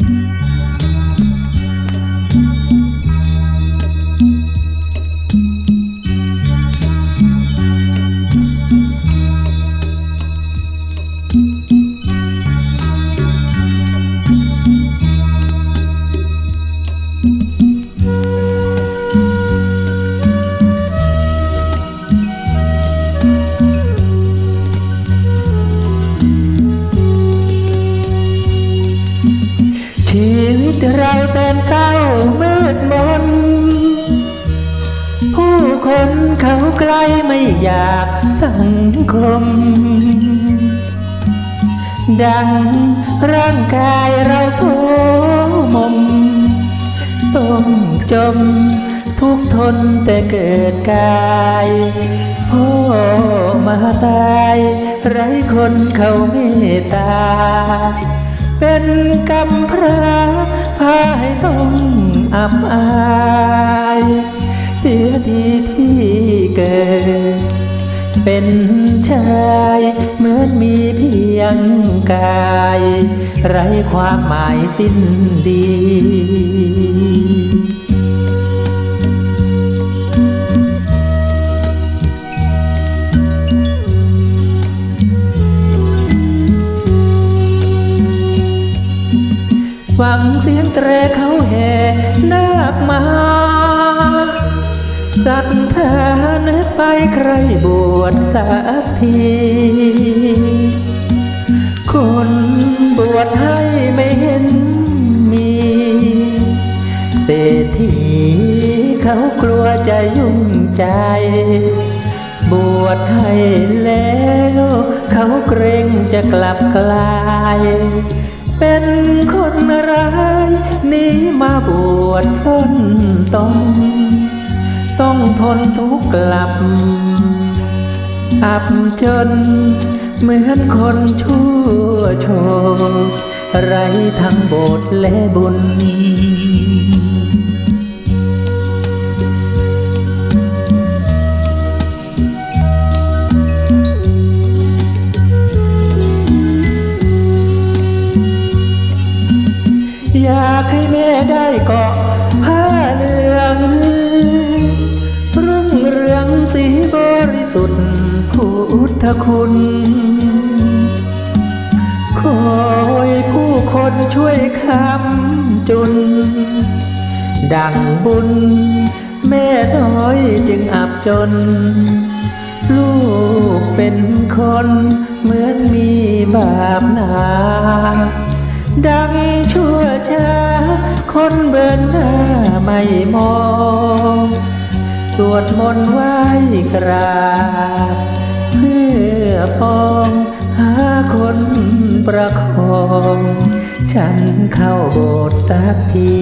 ชี นเศร้ามืดมน ผู้คนเขาใกล้ไม่อยากสังคม ดังร่างกายเราโสมมต้องจมทุกทนแต่เกิดกายพ่อมาตาย ไร้คนเขาเมตตา เป็นกำพร้าพาให้ต้องอับอายเสียดีที่เกิด เป็นชายเหมือนมีเพียงกาย ไร้ความหมายสิ้นดี ฟังเสียงเตรเขาแห่นาคมาสักทานึกไปใครบวชสักที คนบวชให้ไม่เห็นมีเศรษฐีเขากลัวจะยุ่งใจ บวชให้แล้ว เขาเกรงจะกลับกลาย เป็นคนร้ายหนีมาบวชต้นตนต้องทนทุกข์กลับ อับจน เหมือนคนชั่วโชคไรทั้งโบสถ์และบุญากให้แม่ได้เกาะผ้าเหลืองรุ่งเรืองสีบริสุทธิ์พุทธคุณคอยผู้คนช่วยคำจุน ดังบุญ แม่น้อยจึงอับจน ลูกเป็นคนเหมือนมีบาปหนา ดังชั่วช้า คนเบินหน้าไม่มองสวดมนต์ไหว้กราบเพื่อปองหาคนประคอง ฉันเข้าโบสถ์สักที